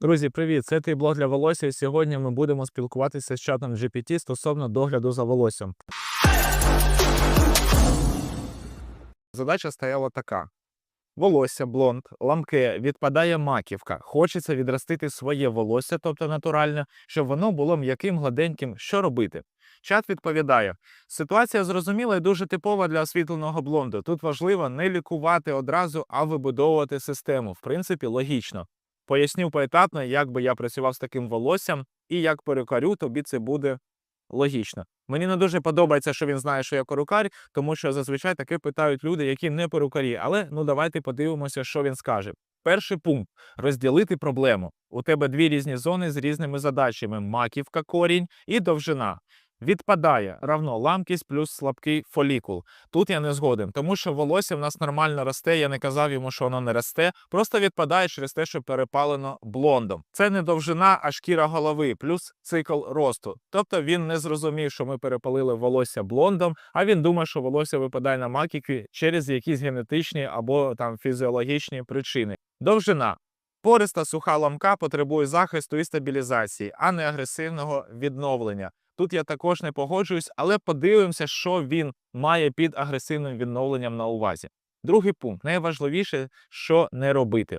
Друзі, привіт! Це твій блог для волосся. І сьогодні ми будемо спілкуватися з чатом GPT стосовно догляду за волоссям. Задача стояла така: волосся, блонд, ламке, відпадає маківка. Хочеться відростити своє волосся, тобто натуральне, щоб воно було м'яким, гладеньким. Що робити? Чат відповідає: ситуація зрозуміла і дуже типова для освітленого блонду. Тут важливо не лікувати одразу, а вибудовувати систему. В принципі, логічно. Поясню поетапно, як би я працював з таким волоссям, і як перукарю, тобі це буде логічно. Мені не дуже подобається, що він знає, що я перукар, тому що зазвичай таке питають люди, які не перукарі. Але ну давайте подивимося, що він скаже. Перший пункт розділити проблему. У тебе дві різні зони з різними задачами: маківка, корінь і довжина. Відпадає равно ламкість плюс слабкий фолікул. Тут я не згоден, тому що волосся в нас нормально росте. Я не казав йому, що воно не росте, просто відпадає через те, що перепалено блондом. Це не довжина, а шкіра голови, плюс цикл росту. Тобто він не зрозумів, що ми перепалили волосся блондом, а він думає, що волосся випадає на маківки через якісь генетичні або там фізіологічні причини. Довжина. Пориста суха ламка потребує захисту і стабілізації, а не агресивного відновлення. Тут я також не погоджуюсь, але подивимося, що він має під агресивним відновленням на увазі. Другий пункт найважливіше, що не робити.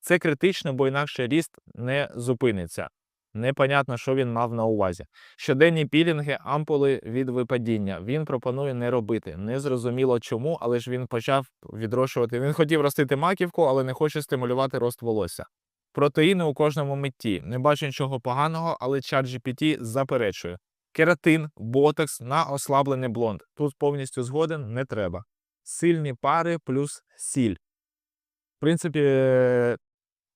Це критично, бо інакше ріст не зупиниться. Непонятно, що він мав на увазі. Щоденні пілінги, ампули від випадіння. Він пропонує не робити. Незрозуміло чому, але ж він почав відрошувати. Він хотів ростити маківку, але не хоче стимулювати рост волосся. Протеїни у кожному митті. Не бачу нічого поганого, але чар GPT заперечує. Кератин, ботокс на ослаблений блонд. Тут повністю згоден не треба. Сильні пари плюс сіль. В принципі,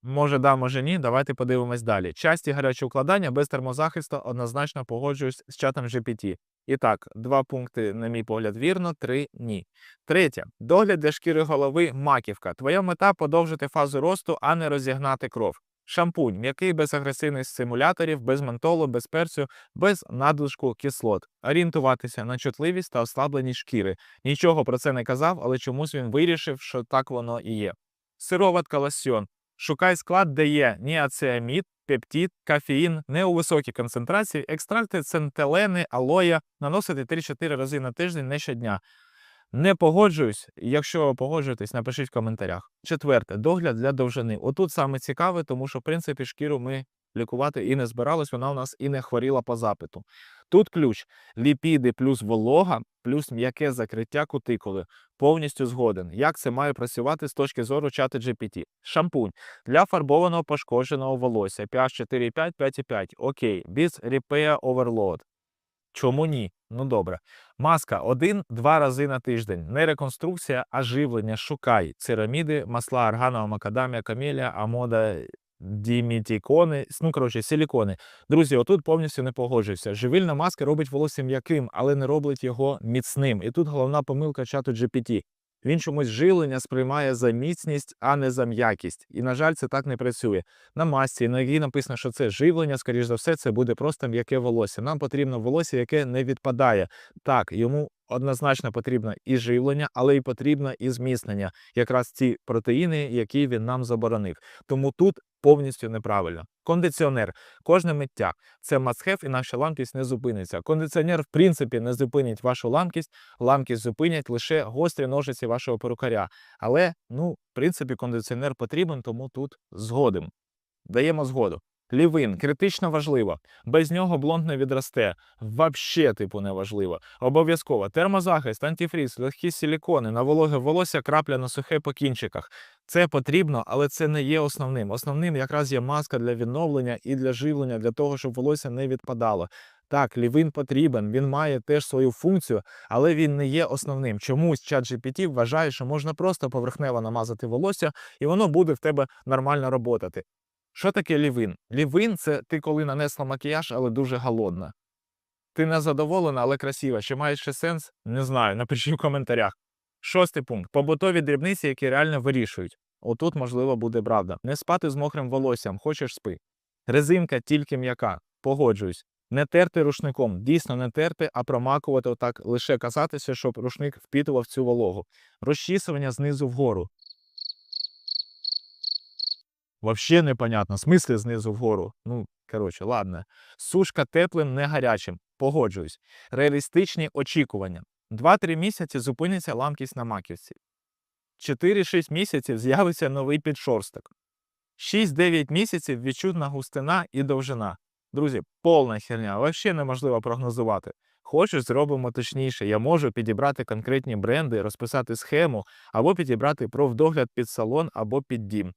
може да, може ні. Давайте подивимось далі. Часті гарячі укладання без термозахисту однозначно погоджуюсь з чатом GPT. І так, два пункти, на мій погляд, вірно, три ні. Третє. Догляд для шкіри голови маківка. Твоя мета подовжити фазу росту, а не розігнати кров. Шампунь, м'який без агресивних стимуляторів, без ментолу, без перцю, без надлишку кислот. Орієнтуватися на чутливість та ослабленість шкіри. Нічого про це не казав, але чомусь він вирішив, що так воно і є. Сироватка лосьйон. Шукай склад, де є ніацеамід, пептид, кафеїн, не у високій концентрації, екстракти центелени, алоя, наносити 3-4 рази на тиждень, не щодня. Не погоджуюсь. Якщо погоджуєтесь, напишіть в коментарях. Четверте, догляд для довжини. Отут саме цікаве, тому що, в принципі, шкіру ми лікувати і не збирались, вона у нас і не хворіла по запиту. Тут ключ: ліпіди плюс волога, плюс м'яке закриття кутикули. Повністю згоден. Як це має працювати з точки зору чати GPT? Шампунь для фарбованого пошкодженого волосся pH 4,5, 5,5. Окей, без Repair Overload. Чому ні? Ну добре. Маска один-два рази на тиждень. Не реконструкція, а живлення. Шукай цераміди, масла арганова, макадамія, камелія, амода, дімітікони, ну коротше, силікони. Друзі, отут повністю не погоджуюся. Живильна маска робить волосся м'яким, але не робить його міцним. І тут головна помилка чату GPT. Він чомусь жилення сприймає за міцність, а не за м'якість. І, на жаль, це так не працює. На масці, на якій написано, що це живлення, скоріш за все, це буде просто м'яке волосся. Нам потрібно волосся, яке не відпадає. Так, йому однозначно потрібно і живлення, але й потрібно і зміцнення. Якраз ці протеїни, які він нам заборонив. Тому тут повністю неправильно. Кондиціонер, кожне миття це must-have, інакше ламкість не зупиниться. Кондиціонер, в принципі, не зупинить вашу ламкість, ламкість зупинять лише гострі ножиці вашого перукаря. Але, ну, в принципі, кондиціонер потрібен, тому тут згодом. Даємо згоду. Лівин критично важливо. Без нього блонд не відросте. Вообще, типу, не важливо. Обов'язково термозахист, антифріз, легкі силікони, на вологе волосся, крапля на сухе по кінчиках. Це потрібно, але це не є основним. Основним якраз є маска для відновлення і для живлення, для того, щоб волосся не відпадало. Так, лівин потрібен, він має теж свою функцію, але він не є основним. Чомусь ChatGPT вважає, що можна просто поверхнево намазати волосся, і воно буде в тебе нормально роботати. Що таке лівин? Лівин це ти коли нанесла макіяж, але дуже голодна. Ти не задоволена, але красива. Чи має ще сенс? Не знаю. Напишіть в коментарях. Шостий пункт. Побутові дрібниці, які реально вирішують. Отут, можливо, буде правда. Не спати з мокрим волоссям, хочеш спи. Резинка тільки м'яка. Погоджуюсь. Не терти рушником, дійсно не терти, а промакувати отак, лише казатися, щоб рушник впітував цю вологу. Розчісування знизу вгору. Вообще непонятно. В смислі знизу вгору. Ну, коротше, ладно. Сушка теплим, не гарячим. Погоджуюсь. Реалістичні очікування. 2-3 місяці зупиниться ламкість на маківці. 4-6 місяців з'явиться новий підшорсток. 6-9 місяців відчутна густина і довжина. Друзі, повна херня, взагалі неможливо прогнозувати. Хочеш, зробимо точніше. Я можу підібрати конкретні бренди, розписати схему, або підібрати профдогляд під салон або під дім.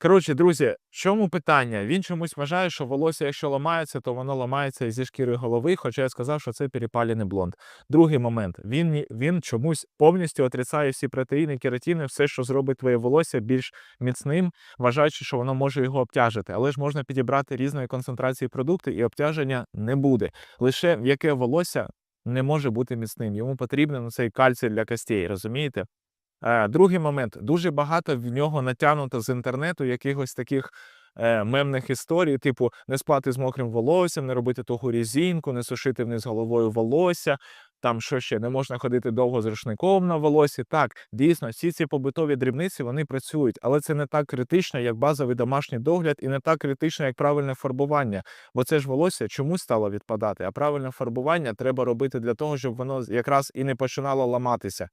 Коротше, друзі, в чому питання? Він чомусь вважає, що волосся, якщо ламається, то воно ламається зі шкіри голови, хоча я сказав, що це перепалений блонд. Другий момент. Він, він чомусь повністю отрицає всі протеїни, кератини, все, що зробить твоє волосся більш міцним, вважаючи, що воно може його обтяжити. Але ж можна підібрати різної концентрації продукти, і обтяження не буде. Лише м'яке волосся не може бути міцним. Йому потрібен цей кальцій для костей, розумієте? Е, другий момент. Дуже багато в нього натягнуто з інтернету якихось таких е, мемних історій, типу не спати з мокрим волоссям, не робити тугу різінку, не сушити вниз головою волосся. Там що ще не можна ходити довго з рушником на волосі. Так, дійсно, всі ці побутові дрібниці вони працюють, але це не так критично, як базовий домашній догляд, і не так критично, як правильне фарбування. Бо це ж волосся чомусь стало відпадати. А правильне фарбування треба робити для того, щоб воно якраз і не починало ламатися.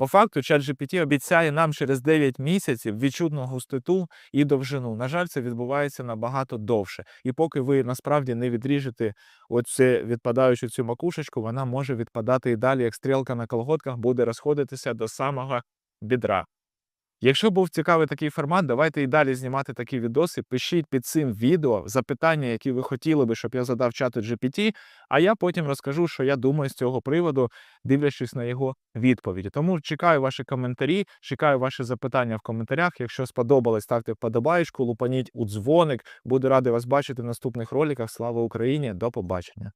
По факту, ChatGPT обіцяє нам через 9 місяців відчутну густоту і довжину. На жаль, це відбувається набагато довше. І поки ви насправді не відріжете оце відпадаючу цю макушечку, вона може відпадати і далі, як стрілка на колготках буде розходитися до самого бідра. Якщо був цікавий такий формат, давайте і далі знімати такі відоси. Пишіть під цим відео запитання, які ви хотіли би, щоб я задав чату GPT, а я потім розкажу, що я думаю з цього приводу, дивлячись на його відповіді. Тому чекаю ваші коментарі, чекаю ваші запитання в коментарях. Якщо сподобалось, ставте вподобаєчку, лупаніть у дзвоник. Буду радий вас бачити в наступних роликах. Слава Україні! До побачення!